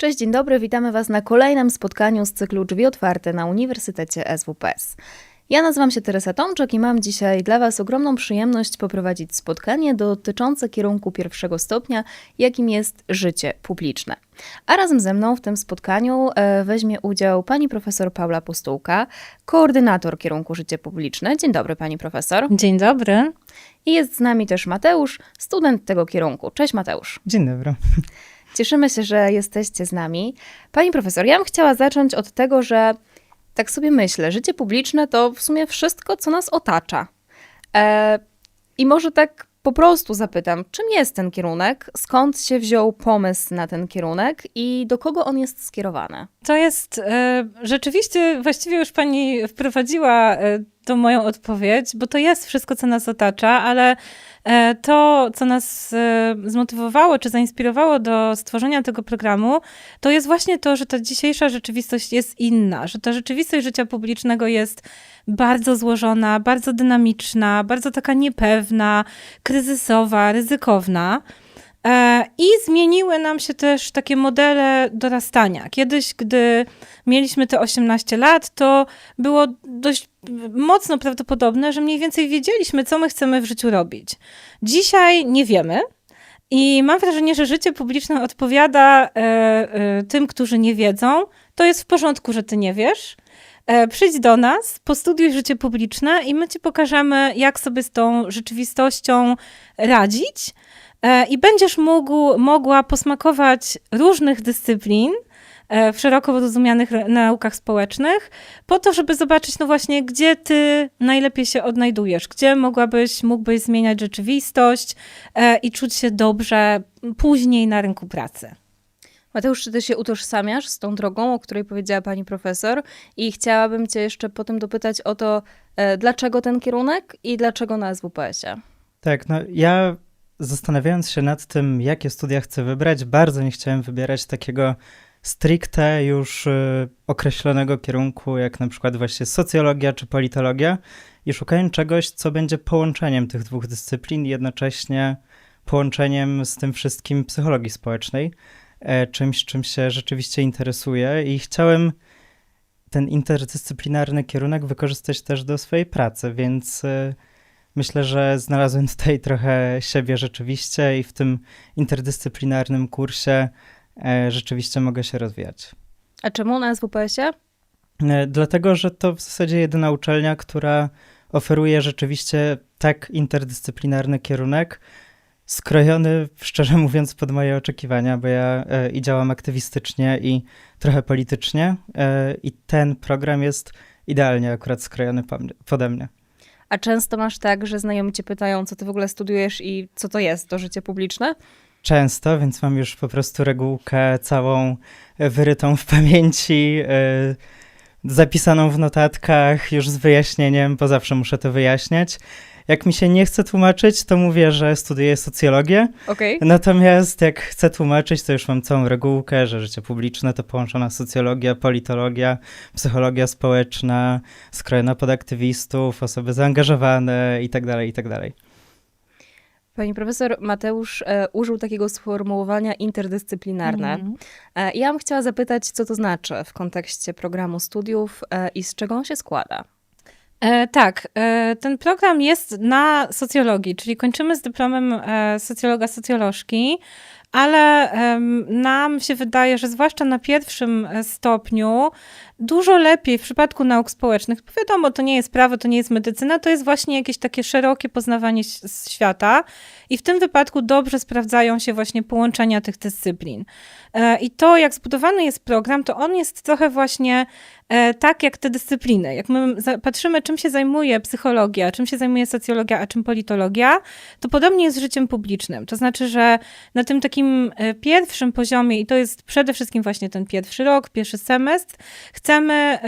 Cześć, dzień dobry, witamy Was na kolejnym spotkaniu z cyklu Drzwi Otwarte na Uniwersytecie SWPS. Ja nazywam się Teresa Tomczak i mam dzisiaj dla Was ogromną przyjemność poprowadzić spotkanie dotyczące kierunku pierwszego stopnia, jakim jest życie publiczne. A razem ze mną w tym spotkaniu e, weźmie udział pani profesor Paula Postułka, koordynator kierunku życie publiczne. Dzień dobry, pani profesor. Dzień dobry. I jest z nami też Mateusz, student tego kierunku. Cześć Mateusz. Dzień dobry. Cieszymy się, że jesteście z nami. Pani profesor, ja bym chciała zacząć od tego, że tak sobie myślę, życie publiczne to w sumie wszystko, co nas otacza. E, I może tak po prostu zapytam, czym jest ten kierunek, skąd się wziął pomysł na ten kierunek i do kogo on jest skierowany? To jest e, rzeczywiście, właściwie już pani wprowadziła e, tą moją odpowiedź, bo to jest wszystko, co nas otacza, ale e, to, co nas e, zmotywowało czy zainspirowało do stworzenia tego programu, to jest właśnie to, że ta dzisiejsza rzeczywistość jest inna, że ta rzeczywistość życia publicznego jest bardzo złożona, bardzo dynamiczna, bardzo taka niepewna, kryzysowa, ryzykowna. E, I zmieniły nam się też takie modele dorastania. Kiedyś, gdy mieliśmy te 18 lat, to było dość mocno prawdopodobne, że mniej więcej wiedzieliśmy, co my chcemy w życiu robić. Dzisiaj nie wiemy. I mam wrażenie, że życie publiczne odpowiada e, e, tym, którzy nie wiedzą. To jest w porządku, że ty nie wiesz. Przyjdź do nas, postudiuj życie publiczne i my ci pokażemy, jak sobie z tą rzeczywistością radzić. E, I będziesz mógł, mogła posmakować różnych dyscyplin e, w szeroko rozumianych naukach społecznych, po to, żeby zobaczyć, no właśnie, gdzie ty najlepiej się odnajdujesz, gdzie mogłabyś, mógłbyś zmieniać rzeczywistość e, i czuć się dobrze później na rynku pracy. Mateusz, czy ty się utożsamiasz z tą drogą, o której powiedziała pani profesor? I chciałabym cię jeszcze potem dopytać o to, dlaczego ten kierunek i dlaczego na SWPS-ie? Tak, no ja zastanawiając się nad tym, jakie studia chcę wybrać, bardzo nie chciałem wybierać takiego stricte już y, określonego kierunku, jak na przykład właśnie socjologia czy politologia, i szukałem czegoś, co będzie połączeniem tych dwóch dyscyplin, jednocześnie połączeniem z tym wszystkim psychologii społecznej, e, czymś, czym się rzeczywiście interesuję, i chciałem ten interdyscyplinarny kierunek wykorzystać też do swojej pracy, więc. Y, Myślę, że znalazłem tutaj trochę siebie rzeczywiście i w tym interdyscyplinarnym kursie e, rzeczywiście mogę się rozwijać. A czemu na SWPS-ie? E, dlatego, że to w zasadzie jedyna uczelnia, która oferuje rzeczywiście tak interdyscyplinarny kierunek, skrojony, szczerze mówiąc, pod moje oczekiwania, bo ja e, i działam aktywistycznie, i trochę politycznie, i ten program jest idealnie akurat skrojony pode mnie. A często masz tak, że znajomi cię pytają, co ty w ogóle studiujesz i co to jest to życie publiczne? Często, więc mam już po prostu regułkę całą wyrytą w pamięci, yy, zapisaną w notatkach, już z wyjaśnieniem, bo zawsze muszę to wyjaśniać. Jak mi się nie chce tłumaczyć, to mówię, że studiuję socjologię. Okay. Natomiast jak chcę tłumaczyć, to już mam całą regułkę, że życie publiczne to połączona socjologia, politologia, psychologia społeczna, skrojona pod aktywistów, osoby zaangażowane itd., tak itd. Tak Pani profesor Mateusz e, użył takiego sformułowania interdyscyplinarne. Mm. E, ja bym chciała zapytać, co to znaczy w kontekście programu studiów e, i z czego on się składa. E, tak, e, ten program jest na socjologii, czyli kończymy z dyplomem e, socjologa, socjolożki, ale nam się wydaje, że zwłaszcza na pierwszym e, stopniu dużo lepiej w przypadku nauk społecznych, bo wiadomo, to nie jest prawo, to nie jest medycyna, to jest właśnie jakieś takie szerokie poznawanie świata i w tym wypadku dobrze sprawdzają się właśnie połączenia tych dyscyplin. E, I to, jak zbudowany jest program, to on jest trochę właśnie e, tak jak te dyscypliny. Jak my patrzymy, czym się zajmuje psychologia, czym się zajmuje socjologia, a czym politologia, to podobnie jest z życiem publicznym. To znaczy, że na tym takim e, pierwszym poziomie, i to jest przede wszystkim właśnie ten pierwszy rok, pierwszy semestr, chcemy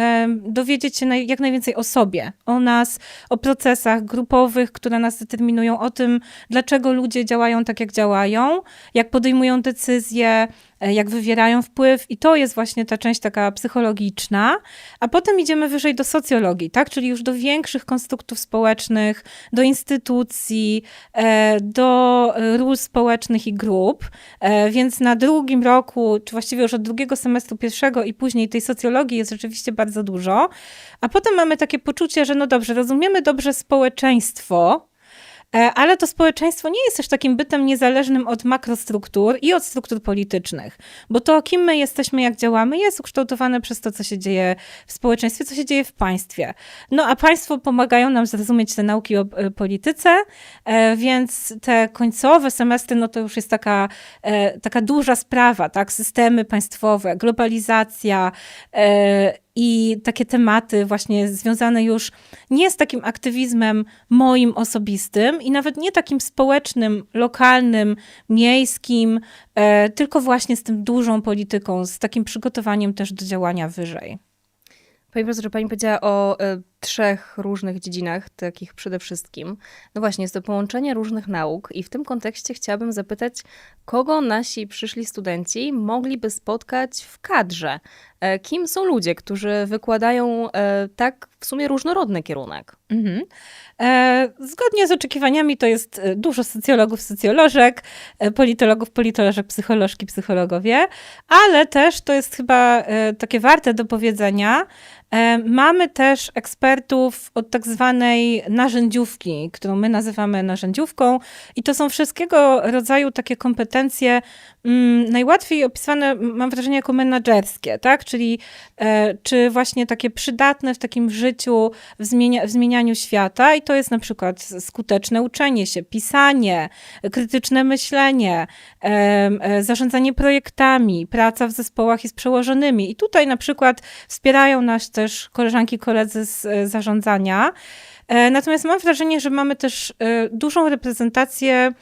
dowiedzieć się jak najwięcej o sobie, o nas, o procesach grupowych, które nas determinują, o tym, dlaczego ludzie działają tak, jak działają, jak podejmują decyzje, jak wywierają wpływ i to jest właśnie ta część taka psychologiczna, a potem idziemy wyżej do socjologii, tak, czyli już do większych konstruktów społecznych, do instytucji, e, do e, ról społecznych i grup, E, więc na drugim roku, czy właściwie już od drugiego semestru pierwszego i później tej socjologii jest rzeczywiście bardzo dużo, a potem mamy takie poczucie, że no dobrze, rozumiemy dobrze społeczeństwo, E, Ale to społeczeństwo nie jest też takim bytem niezależnym od makrostruktur i od struktur politycznych, bo to, kim my jesteśmy, jak działamy, jest ukształtowane przez to, co się dzieje w społeczeństwie, co się dzieje w państwie. No a państwo pomagają nam zrozumieć te nauki o e, polityce, e, więc te końcowe semestry, no to już jest taka, e, taka duża sprawa, tak? Systemy państwowe, globalizacja, e, i takie tematy właśnie związane już nie z takim aktywizmem moim osobistym i nawet nie takim społecznym, lokalnym, miejskim, e, tylko właśnie z tym dużą polityką, z takim przygotowaniem też do działania wyżej. Pani profesor, pani powiedziała o e, trzech różnych dziedzinach, takich przede wszystkim. No właśnie, jest to połączenie różnych nauk i w tym kontekście chciałabym zapytać, kogo nasi przyszli studenci mogliby spotkać w kadrze? E, kim są ludzie, którzy wykładają e, tak w sumie różnorodny kierunek? Mhm. E, zgodnie z oczekiwaniami to jest dużo socjologów, socjolożek, politologów, politolożek, psycholożki, psychologowie, ale też to jest chyba takie warte do powiedzenia. E, mamy też ekspertów od tak zwanej narzędziówki, którą my nazywamy narzędziówką. I to są wszystkiego rodzaju takie kompetencje, najłatwiej opisywane, mam wrażenie, jako menadżerskie, tak? Czyli e, czy właśnie takie przydatne w takim życiu, w, zmienia, w zmienianiu świata i to jest na przykład skuteczne uczenie się, pisanie, krytyczne myślenie, e, zarządzanie projektami, praca w zespołach i z przełożonymi. I tutaj na przykład wspierają nas też koleżanki, koledzy z e, zarządzania. Natomiast mam wrażenie, że mamy też dużą reprezentację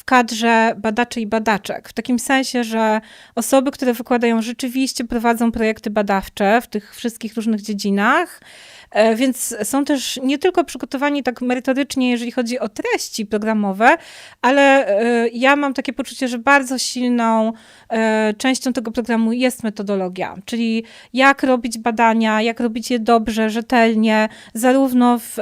w kadrze badaczy i badaczek. W takim sensie, że osoby, które wykładają, rzeczywiście prowadzą projekty badawcze w tych wszystkich różnych dziedzinach. E, Więc są też nie tylko przygotowani tak merytorycznie, jeżeli chodzi o treści programowe, ale e, ja mam takie poczucie, że bardzo silną e, częścią tego programu jest metodologia, czyli jak robić badania, jak robić je dobrze, rzetelnie, zarówno w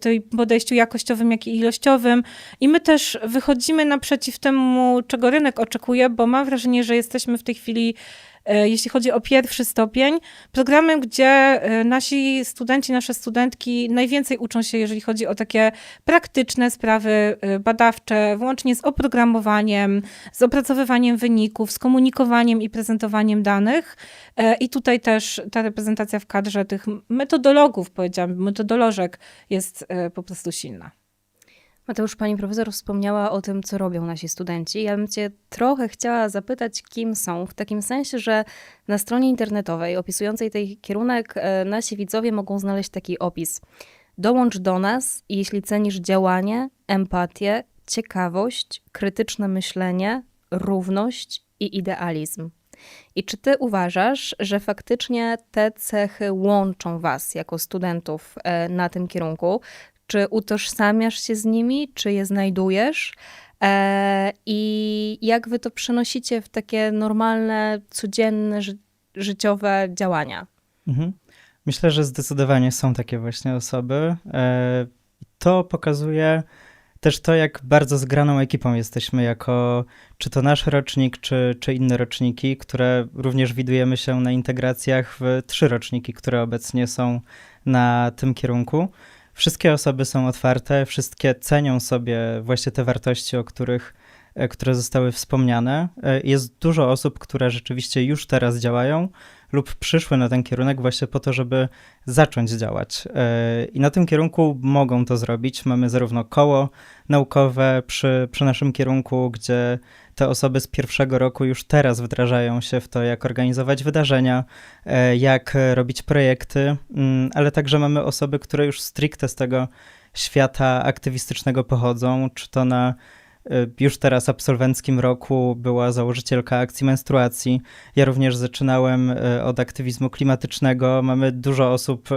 tej podejściu jakościowym, jak i ilościowym. I my też wychodzimy naprzeciw temu, czego rynek oczekuje, bo mam wrażenie, że jesteśmy w tej chwili jeśli chodzi o pierwszy stopień, programem, gdzie e, nasi studenci, nasze studentki najwięcej uczą się, jeżeli chodzi o takie praktyczne sprawy e, badawcze, włącznie z oprogramowaniem, z opracowywaniem wyników, z komunikowaniem i prezentowaniem danych. E, I tutaj też ta reprezentacja w kadrze tych metodologów, powiedziałabym, metodolożek jest e, po prostu silna. Mateusz, pani profesor wspomniała o tym, co robią nasi studenci. Ja bym cię trochę chciała zapytać, kim są, w takim sensie, że na stronie internetowej opisującej ten kierunek e, nasi widzowie mogą znaleźć taki opis. Dołącz do nas, jeśli cenisz działanie, empatię, ciekawość, krytyczne myślenie, równość i idealizm. I czy ty uważasz, że faktycznie te cechy łączą was jako studentów e, na tym kierunku? Czy utożsamiasz się z nimi, czy je znajdujesz? E, I jak wy to przenosicie w takie normalne, codzienne, ży- życiowe działania? Mhm. Myślę, że zdecydowanie są takie właśnie osoby. E, To pokazuje też to, jak bardzo zgraną ekipą jesteśmy, jako czy to nasz rocznik, czy, czy inne roczniki, które również widujemy się na integracjach w trzy roczniki, które obecnie są na tym kierunku. Wszystkie osoby są otwarte, wszystkie cenią sobie właśnie te wartości, o których, e, które zostały wspomniane. E, Jest dużo osób, które rzeczywiście już teraz działają lub przyszły na ten kierunek właśnie po to, żeby zacząć działać. E, I na tym kierunku mogą to zrobić. Mamy zarówno koło naukowe przy, przy naszym kierunku, gdzie te osoby z pierwszego roku już teraz wdrażają się w to, jak organizować wydarzenia, e, jak robić projekty, mm, ale także mamy osoby, które już stricte z tego świata aktywistycznego pochodzą, czy to na e, już teraz absolwenckim roku była założycielka akcji menstruacji. Ja również zaczynałem e, od aktywizmu klimatycznego. Mamy dużo osób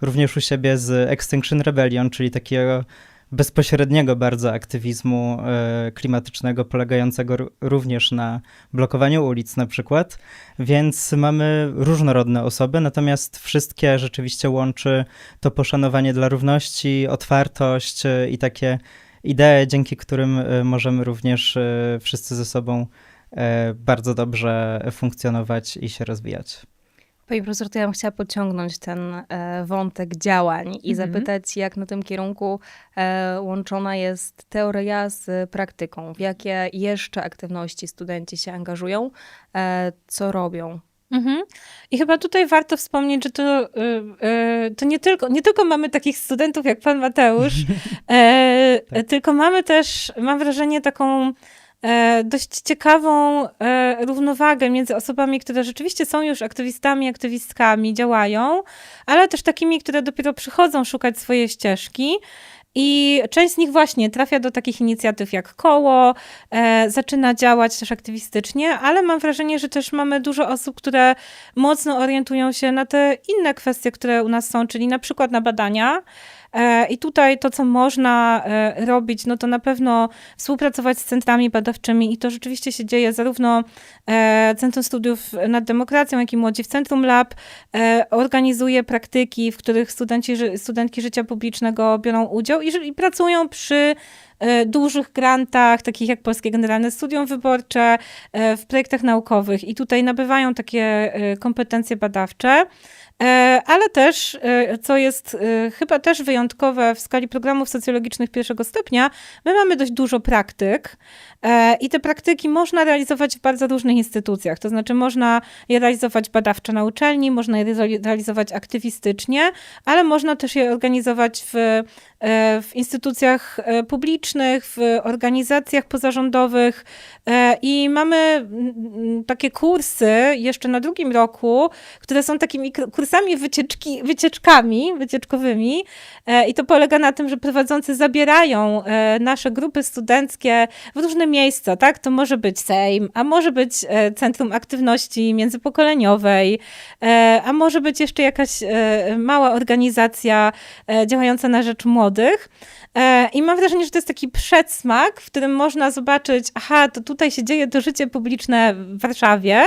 również u siebie z Extinction Rebellion, czyli takiego bezpośredniego bardzo aktywizmu e, klimatycznego, polegającego również na blokowaniu ulic na przykład, więc mamy różnorodne osoby, natomiast wszystkie rzeczywiście łączy to poszanowanie dla równości, otwartość e, i takie idee, dzięki którym e, możemy również wszyscy ze sobą bardzo dobrze funkcjonować i się rozwijać. Pani profesor, to ja bym chciała podciągnąć ten e, wątek działań i Mhm. zapytać, jak na tym kierunku e, łączona jest teoria z praktyką. W jakie jeszcze aktywności studenci się angażują, e, co robią? Mhm. I chyba tutaj warto wspomnieć, że to, to nie, tylko, nie tylko mamy takich studentów jak pan Mateusz, Tak. tylko mamy też, mam wrażenie, taką dość ciekawą e, równowagę między osobami, które rzeczywiście są już aktywistami, aktywistkami, działają, ale też takimi, które dopiero przychodzą szukać swojej ścieżki. I część z nich właśnie trafia do takich inicjatyw jak koło, e, zaczyna działać też aktywistycznie, ale mam wrażenie, że też mamy dużo osób, które mocno orientują się na te inne kwestie, które u nas są, czyli na przykład na badania. E, I tutaj to, co można e, robić, no to na pewno współpracować z centrami badawczymi i to rzeczywiście się dzieje zarówno e, Centrum Studiów nad Demokracją, jak i Młodzi w Centrum Lab organizuje praktyki, w których studenci, studentki życia publicznego biorą udział i, i pracują przy dużych grantach, takich jak Polskie Generalne Studium Wyborcze, w projektach naukowych i tutaj nabywają takie kompetencje badawcze. E, Ale też, e, co jest e, chyba też wyjątkowe w skali programów socjologicznych pierwszego stopnia, my mamy dość dużo praktyk i te praktyki można realizować w bardzo różnych instytucjach. To znaczy, można je realizować badawczo na uczelni, można je reali- realizować aktywistycznie, ale można też je organizować w, w instytucjach e, publicznych, w organizacjach pozarządowych e, i mamy takie kursy jeszcze na drugim roku, które są takimi kursami wycieczki, wycieczkami, wycieczkowymi e, i to polega na tym, że prowadzący zabierają e, nasze grupy studenckie w różne miejsca, tak? To może być Sejm, a może być e, Centrum Aktywności Międzypokoleniowej, e, a może być jeszcze jakaś e, mała organizacja e, działająca na rzecz młodych. E, I mam wrażenie, że to jest taki przedsmak, w którym można zobaczyć, aha, to tutaj się dzieje to życie publiczne w Warszawie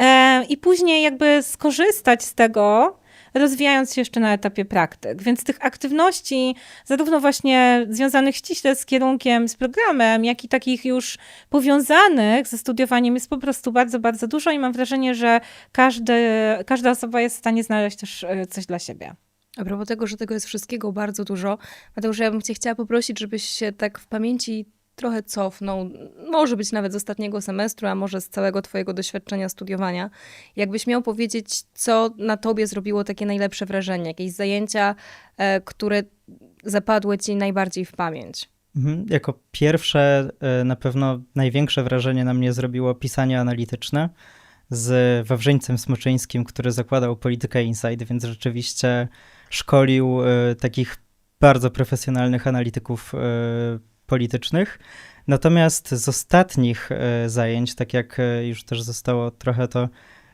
e, i później jakby skorzystać z tego, rozwijając się jeszcze na etapie praktyk. Więc tych aktywności, zarówno właśnie związanych ściśle z kierunkiem, z programem, jak i takich już powiązanych ze studiowaniem jest po prostu bardzo, bardzo dużo i mam wrażenie, że każdy, każda osoba jest w stanie znaleźć też e, coś dla siebie. A propos tego, że tego jest wszystkiego bardzo dużo, Mateusz, ja bym cię chciała poprosić, żebyś się tak w pamięci trochę cofnął, może być nawet z ostatniego semestru, a może z całego twojego doświadczenia studiowania. Jakbyś miał powiedzieć, co na tobie zrobiło takie najlepsze wrażenie, jakieś zajęcia, e, które zapadły ci najbardziej w pamięć? Mhm. Jako pierwsze, e, na pewno największe wrażenie na mnie zrobiło pisanie analityczne z Wawrzyńcem Smoczyńskim, który zakładał Politykę Insight, więc rzeczywiście szkolił e, takich bardzo profesjonalnych analityków e, politycznych. Natomiast z ostatnich e, zajęć, tak jak już też zostało trochę to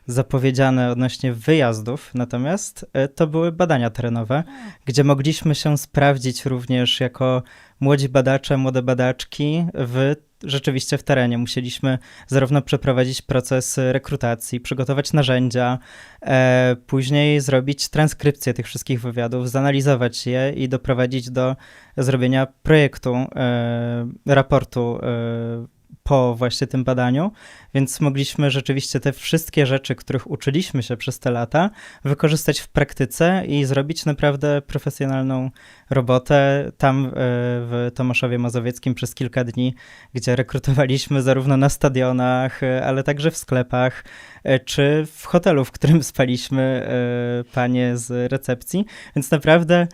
zapowiedziane odnośnie wyjazdów, natomiast e, to były badania terenowe, gdzie mogliśmy się sprawdzić również jako młodzi badacze, młode badaczki w, rzeczywiście w terenie. Musieliśmy zarówno przeprowadzić proces rekrutacji, przygotować narzędzia, e, później zrobić transkrypcję tych wszystkich wywiadów, zanalizować je i doprowadzić do zrobienia projektu, e, raportu e, po właśnie tym badaniu, więc mogliśmy rzeczywiście te wszystkie rzeczy, których uczyliśmy się przez te lata, wykorzystać w praktyce i zrobić naprawdę profesjonalną robotę tam e, w Tomaszowie Mazowieckim przez kilka dni, gdzie rekrutowaliśmy zarówno na stadionach, e, ale także w sklepach, e, czy w hotelu, w którym spaliśmy panie z recepcji, więc naprawdę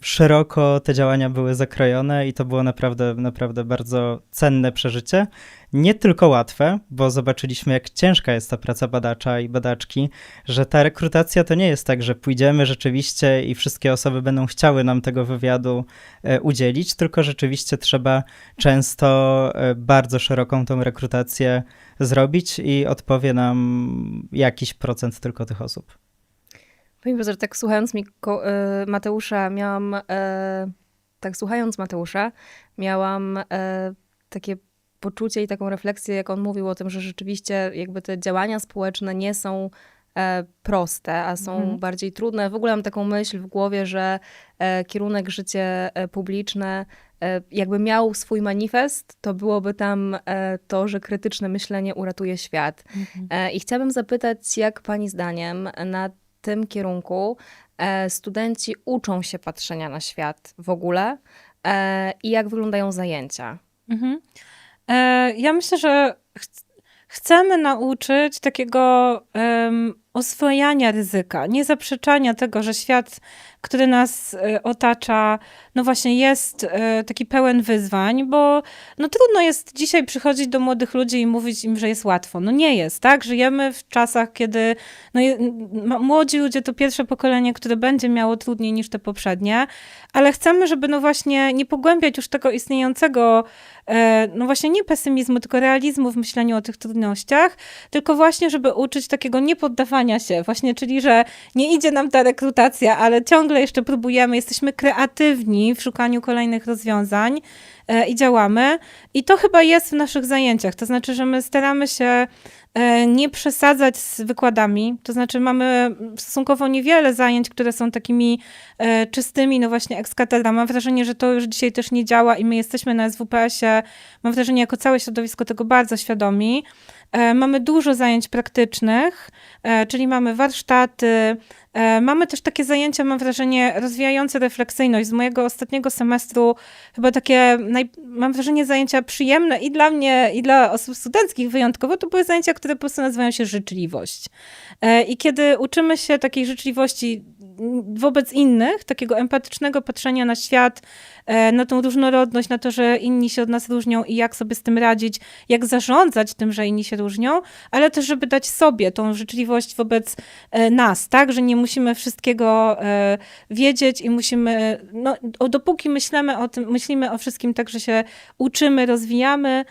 szeroko te działania były zakrojone i to było naprawdę, naprawdę bardzo cenne przeżycie. Nie tylko łatwe, bo zobaczyliśmy, jak ciężka jest ta praca badacza i badaczki, że ta rekrutacja to nie jest tak, że pójdziemy rzeczywiście i wszystkie osoby będą chciały nam tego wywiadu e, udzielić, tylko rzeczywiście trzeba często e, bardzo szeroką tą rekrutację zrobić i odpowie nam jakiś procent tylko tych osób. Pani profesor, tak słuchając mi ko- e, Mateusza, miałam e, tak słuchając Mateusza, miałam e, takie poczucie i taką refleksję, jak on mówił o tym, że rzeczywiście jakby te działania społeczne nie są e, proste, a są Mhm. bardziej trudne. W ogóle mam taką myśl w głowie, że e, kierunek życie e, publiczne e, jakby miał swój manifest, to byłoby tam e, to, że krytyczne myślenie uratuje świat. E, I chciałabym zapytać, jak pani zdaniem na tym kierunku e, studenci uczą się patrzenia na świat w ogóle e, i jak wyglądają zajęcia? Mhm. E, ja myślę, że ch- chcemy nauczyć takiego em, oswojania ryzyka, nie zaprzeczania tego, że świat, który nas e, otacza, no właśnie jest e, taki pełen wyzwań, bo no trudno jest dzisiaj przychodzić do młodych ludzi i mówić im, że jest łatwo. No nie jest, tak? Żyjemy w czasach, kiedy no, młodzi ludzie to pierwsze pokolenie, które będzie miało trudniej niż te poprzednie, ale chcemy, żeby no właśnie nie pogłębiać już tego istniejącego e, no właśnie nie pesymizmu, tylko realizmu w myśleniu o tych trudnościach, tylko właśnie, żeby uczyć takiego niepoddawania się, właśnie, czyli, że nie idzie nam ta rekrutacja, ale ciągle jeszcze próbujemy, jesteśmy kreatywni w szukaniu kolejnych rozwiązań i działamy. I to chyba jest w naszych zajęciach, to znaczy, że my staramy się e, nie przesadzać z wykładami, to znaczy mamy stosunkowo niewiele zajęć, które są takimi e, czystymi, no właśnie ex cathedra. Mam wrażenie, że to już dzisiaj też nie działa i my jesteśmy na SWPS-ie, mam wrażenie, jako całe środowisko tego bardzo świadomi. E, Mamy dużo zajęć praktycznych, e, czyli mamy warsztaty, e, mamy też takie zajęcia, mam wrażenie, rozwijające refleksyjność. Z mojego ostatniego semestru chyba takie, naj, mam wrażenie, zajęcia przyjemne i dla mnie, i dla osób studenckich wyjątkowo, to były zajęcia, które po prostu nazywają się życzliwość. E, I kiedy uczymy się takiej życzliwości wobec innych, takiego empatycznego patrzenia na świat, e, na tą różnorodność, na to, że inni się od nas różnią i jak sobie z tym radzić, jak zarządzać tym, że inni się różnią, ale też, żeby dać sobie tą życzliwość wobec e, nas, tak, że nie musimy wszystkiego wiedzieć i musimy, no, dopóki myślimy o tym, myślimy o wszystkim tak, że się uczymy, rozwijamy,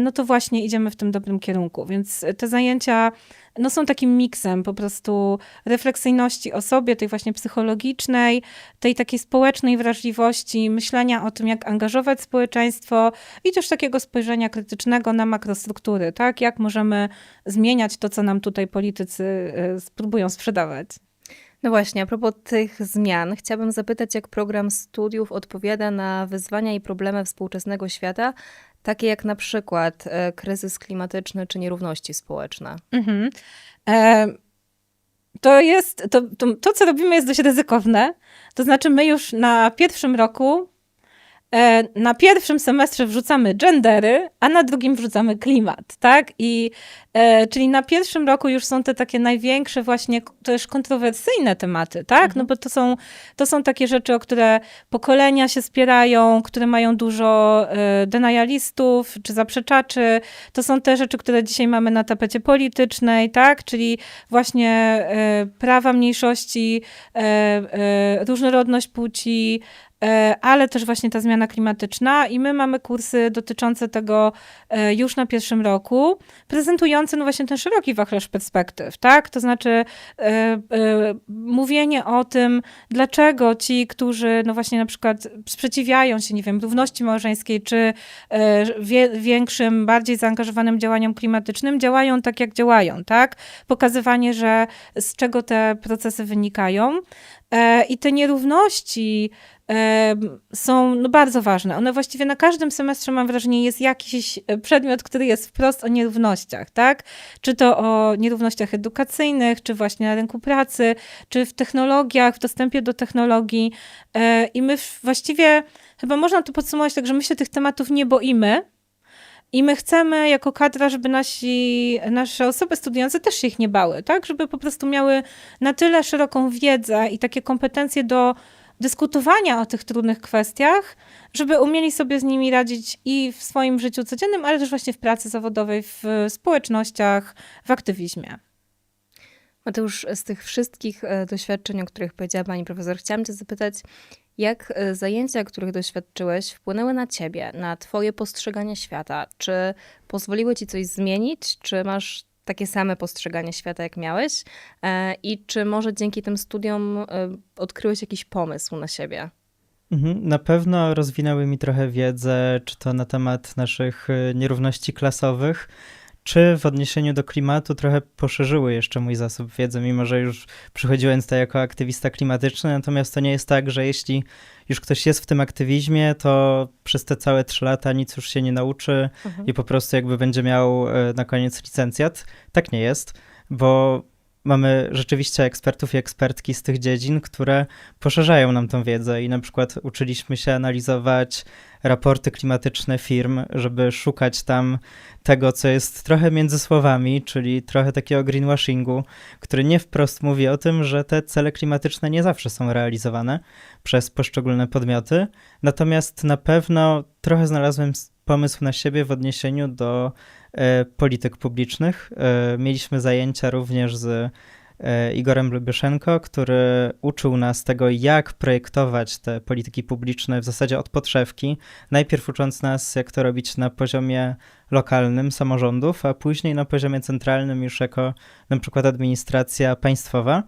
no to właśnie idziemy w tym dobrym kierunku, więc te zajęcia no są takim miksem po prostu refleksyjności o sobie, tej właśnie psychologicznej, tej takiej społecznej wrażliwości, myślenia o tym, jak angażować społeczeństwo i też takiego spojrzenia krytycznego na makrostruktury, tak? Jak możemy zmieniać to, co nam tutaj politycy y, spróbują sprzedawać. No właśnie, a propos tych zmian, chciałabym zapytać, jak program studiów odpowiada na wyzwania i problemy współczesnego świata, takie jak na przykład e, kryzys klimatyczny czy nierówności społeczne. Mhm. E, to jest, to, to, to, co robimy jest dość ryzykowne. To znaczy, my już na pierwszym roku, na pierwszym semestrze wrzucamy gendery, a na drugim wrzucamy klimat, tak? I e, czyli na pierwszym roku już są te takie największe właśnie też kontrowersyjne tematy, tak? No bo to są, to są takie rzeczy, o które pokolenia się spierają, które mają dużo e, denialistów czy zaprzeczaczy. To są te rzeczy, które dzisiaj mamy na tapecie politycznej, tak? Czyli właśnie e, prawa mniejszości, e, e, różnorodność płci, e, ale też właśnie ta zmiana klimatyczna i my mamy kursy dotyczące tego e, już na pierwszym roku, prezentujące no właśnie ten szeroki wachlarz perspektyw, tak? To znaczy e, e, mówienie o tym, dlaczego ci, którzy no właśnie na przykład sprzeciwiają się, nie wiem, równości małżeńskiej, czy e, większym, bardziej zaangażowanym działaniom klimatycznym, działają tak, jak działają, tak? Pokazywanie, że z czego te procesy wynikają. E, I te nierówności e, są no, bardzo ważne. One właściwie na każdym semestrze, mam wrażenie, jest jakiś e, przedmiot, który jest wprost o nierównościach, tak? Czy to o nierównościach edukacyjnych, czy właśnie na rynku pracy, czy w technologiach, w dostępie do technologii. E, I my właściwie, chyba można to podsumować tak, że my się tych tematów nie boimy, i my chcemy jako kadra, żeby nasi, nasze osoby studiujące też się ich nie bały, tak? Żeby po prostu miały na tyle szeroką wiedzę i takie kompetencje do dyskutowania o tych trudnych kwestiach, żeby umieli sobie z nimi radzić i w swoim życiu codziennym, ale też właśnie w pracy zawodowej, w społecznościach, w aktywizmie. Mateusz, z tych wszystkich e, doświadczeń, o których powiedziała pani profesor, chciałam cię zapytać, jak e, zajęcia, których doświadczyłeś, wpłynęły na ciebie, na twoje postrzeganie świata? Czy pozwoliły ci coś zmienić? Czy masz takie same postrzeganie świata, jak miałeś? E, I czy może dzięki tym studiom e, odkryłeś jakiś pomysł na siebie? Mhm, Na pewno rozwinęły mi trochę wiedzę, czy to na temat naszych y, nierówności klasowych, czy w odniesieniu do klimatu trochę poszerzyły jeszcze mój zasób wiedzy, mimo że już przychodziłem tutaj jako aktywista klimatyczny, natomiast to nie jest tak, że jeśli już ktoś jest w tym aktywizmie, to przez te całe trzy lata nic już się nie nauczy Mhm. i po prostu jakby będzie miał e, na koniec licencjat. Tak nie jest, bo mamy rzeczywiście ekspertów i ekspertki z tych dziedzin, które poszerzają nam tą wiedzę i na przykład uczyliśmy się analizować raporty klimatyczne firm, żeby szukać tam tego, co jest trochę między słowami, czyli trochę takiego greenwashingu, który nie wprost mówi o tym, że te cele klimatyczne nie zawsze są realizowane przez poszczególne podmioty. Natomiast na pewno trochę znalazłem pomysł na siebie w odniesieniu do polityk publicznych. E, mieliśmy zajęcia również z e, Igorem Lubyszenko, który uczył nas tego, jak projektować te polityki publiczne w zasadzie od podszewki. Najpierw ucząc nas, jak to robić na poziomie lokalnym samorządów, a później na poziomie centralnym już jako na przykład administracja państwowa.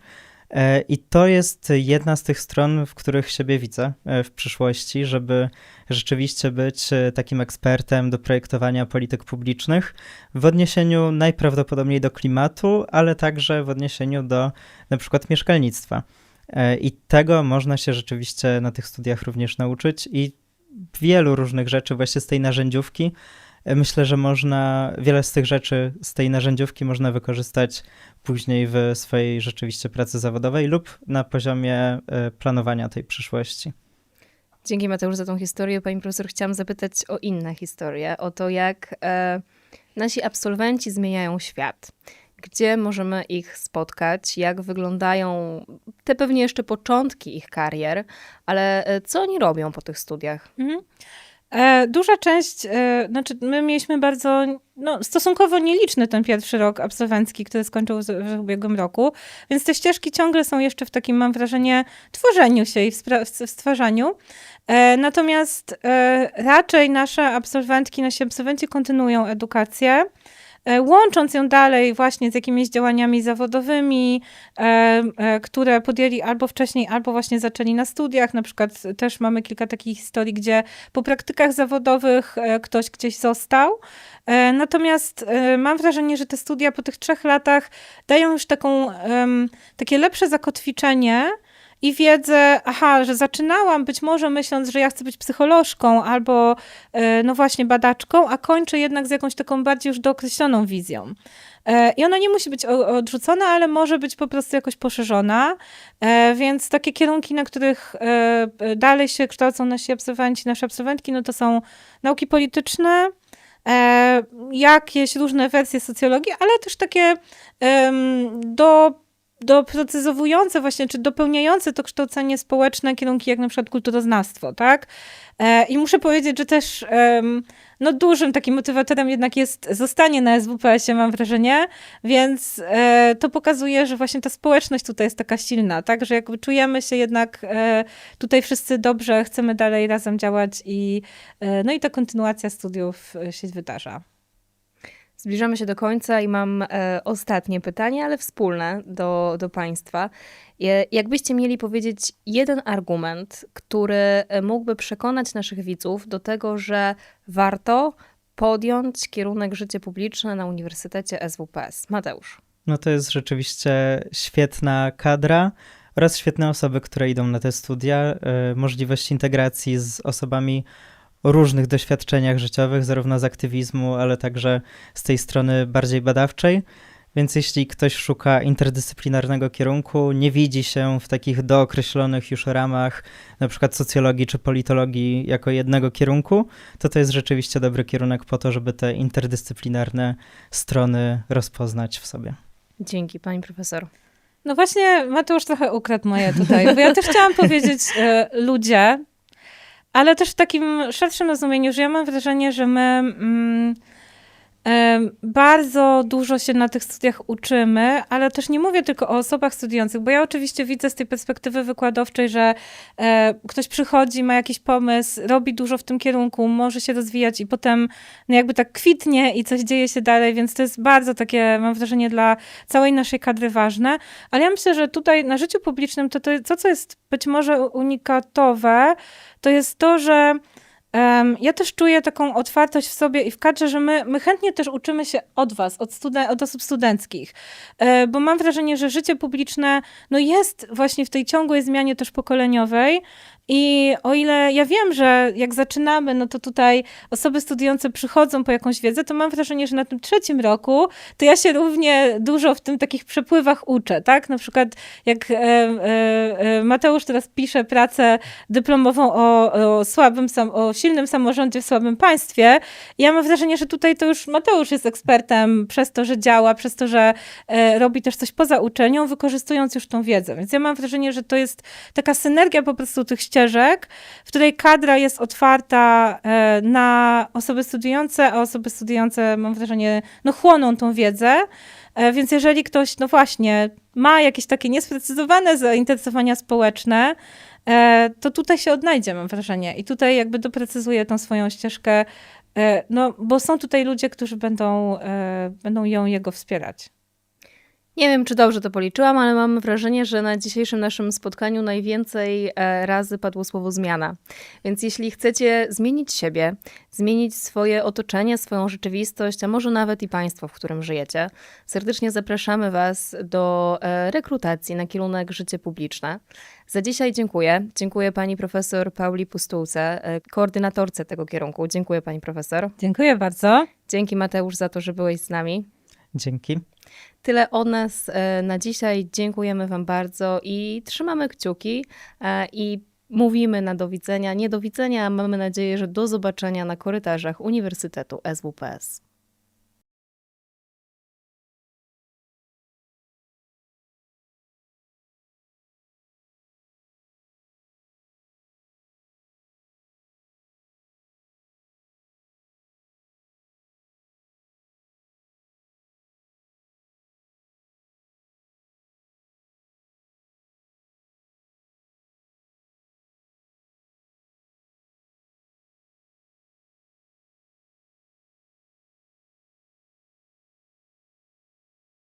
E, I to jest jedna z tych stron, w których siebie widzę e, w przyszłości, żeby rzeczywiście być e, takim ekspertem do projektowania polityk publicznych w odniesieniu najprawdopodobniej do klimatu, ale także w odniesieniu do na przykład mieszkalnictwa. I tego można się rzeczywiście na tych studiach również nauczyć i wielu różnych rzeczy właśnie z tej narzędziówki. Myślę, że można wiele z tych rzeczy z tej narzędziówki można wykorzystać później w swojej rzeczywiście pracy zawodowej lub na poziomie e, planowania tej przyszłości. Dzięki Mateusz za tą historię. Pani profesor, chciałam zapytać o inne historie, o to jak e, nasi absolwenci zmieniają świat. Gdzie możemy ich spotkać, jak wyglądają te pewnie jeszcze początki ich karier, ale e, co oni robią po tych studiach? Mhm. E, Duża część, e, znaczy my mieliśmy bardzo, no stosunkowo nieliczny ten pierwszy rok absolwencki, który skończył w ubiegłym roku, więc te ścieżki ciągle są jeszcze w takim, mam wrażenie, tworzeniu się i w, w stwarzaniu. E, Natomiast raczej nasze absolwentki, nasi absolwenci kontynuują edukację, łącząc ją dalej właśnie z jakimiś działaniami zawodowymi, e, e, które podjęli albo wcześniej, albo właśnie zaczęli na studiach. Na przykład też mamy kilka takich historii, gdzie po praktykach zawodowych e, ktoś gdzieś został. E, Natomiast e, mam wrażenie, że te studia po tych trzech latach dają już taką, takie lepsze zakotwiczenie i wiedzę, aha, że zaczynałam być może myśląc, że ja chcę być psycholożką albo e, no właśnie badaczką, a kończę jednak z jakąś taką bardziej już dookreśloną wizją. E, I ona nie musi być odrzucona, ale może być po prostu jakoś poszerzona. E, Więc takie kierunki, na których dalej się kształcą nasi absolwenci, nasze absolwentki, no to są nauki polityczne, jakieś różne wersje socjologii, ale też takie do, doprecyzowujące właśnie, czy dopełniające to kształcenie społeczne kierunki, jak na przykład kulturoznawstwo, tak? E, I muszę powiedzieć, że też no dużym takim motywatorem jednak jest zostanie na SWPS-ie, mam wrażenie, więc e, to pokazuje, że właśnie ta społeczność tutaj jest taka silna, tak, że jakby czujemy się jednak e, tutaj wszyscy dobrze, chcemy dalej razem działać i no i ta kontynuacja studiów się wydarza. Zbliżamy się do końca i mam e, ostatnie pytanie, ale wspólne do, do Państwa. Je, jakbyście mieli powiedzieć jeden argument, który e, mógłby przekonać naszych widzów do tego, że warto podjąć kierunek życie publiczne na Uniwersytecie SWPS? Mateusz. No to jest rzeczywiście świetna kadra oraz świetne osoby, które idą na te studia, e, możliwość integracji z osobami różnych doświadczeniach życiowych, zarówno z aktywizmu, ale także z tej strony bardziej badawczej. Więc jeśli ktoś szuka interdyscyplinarnego kierunku, nie widzi się w takich dookreślonych już ramach, na przykład socjologii czy politologii jako jednego kierunku, to to jest rzeczywiście dobry kierunek po to, żeby te interdyscyplinarne strony rozpoznać w sobie. Dzięki, pani profesor. No właśnie, Mateusz trochę ukradł moje tutaj, bo ja też chciałam powiedzieć e, ludzie, ale też w takim szerszym rozumieniu, że ja mam wrażenie, że my mm, Bardzo dużo się na tych studiach uczymy, ale też nie mówię tylko o osobach studiujących, bo ja oczywiście widzę z tej perspektywy wykładowczej, że e, ktoś przychodzi, ma jakiś pomysł, robi dużo w tym kierunku, może się rozwijać i potem no jakby tak kwitnie i coś dzieje się dalej, więc to jest bardzo takie, mam wrażenie, dla całej naszej kadry ważne. Ale ja myślę, że tutaj na życiu publicznym to, to, to co jest być może unikatowe, to jest to, że ja też czuję taką otwartość w sobie i w kadrze, że my, my chętnie też uczymy się od was, od, studen- od osób studenckich, e, bo mam wrażenie, że życie publiczne no jest właśnie w tej ciągłej zmianie też pokoleniowej i o ile ja wiem, że jak zaczynamy, no to tutaj osoby studiujące przychodzą po jakąś wiedzę, to mam wrażenie, że na tym trzecim roku to ja się równie dużo w tym takich przepływach uczę, tak? Na przykład jak e, e, e, Mateusz teraz pisze pracę dyplomową o, o słabym, sam, o silnym samorządzie w słabym państwie. Ja mam wrażenie, że tutaj to już Mateusz jest ekspertem przez to, że działa, przez to, że e, robi też coś poza uczelnią, wykorzystując już tą wiedzę. Więc ja mam wrażenie, że to jest taka synergia po prostu tych w której kadra jest otwarta e, na osoby studiujące, a osoby studiujące, mam wrażenie, no chłoną tą wiedzę. E, Więc jeżeli ktoś, no właśnie, ma jakieś takie niesprecyzowane zainteresowania społeczne, e, to tutaj się odnajdzie, mam wrażenie. I tutaj jakby doprecyzuje tą swoją ścieżkę, no bo są tutaj ludzie, którzy będą, będą ją, jego wspierać. Nie wiem, czy dobrze to policzyłam, ale mam wrażenie, że na dzisiejszym naszym spotkaniu najwięcej e, razy padło słowo zmiana. Więc jeśli chcecie zmienić siebie, zmienić swoje otoczenie, swoją rzeczywistość, a może nawet i państwo, w którym żyjecie, serdecznie zapraszamy Was do e, rekrutacji na kierunek życie publiczne. Za dzisiaj dziękuję. Dziękuję pani profesor Pauli Pustułce, e, koordynatorce tego kierunku. Dziękuję pani profesor. Dziękuję bardzo. Dzięki Mateusz za to, że byłeś z nami. Dzięki. Tyle od nas e, na dzisiaj. Dziękujemy Wam bardzo i trzymamy kciuki e, i mówimy na do widzenia. Nie do widzenia, mamy nadzieję, że do zobaczenia na korytarzach Uniwersytetu SWPS.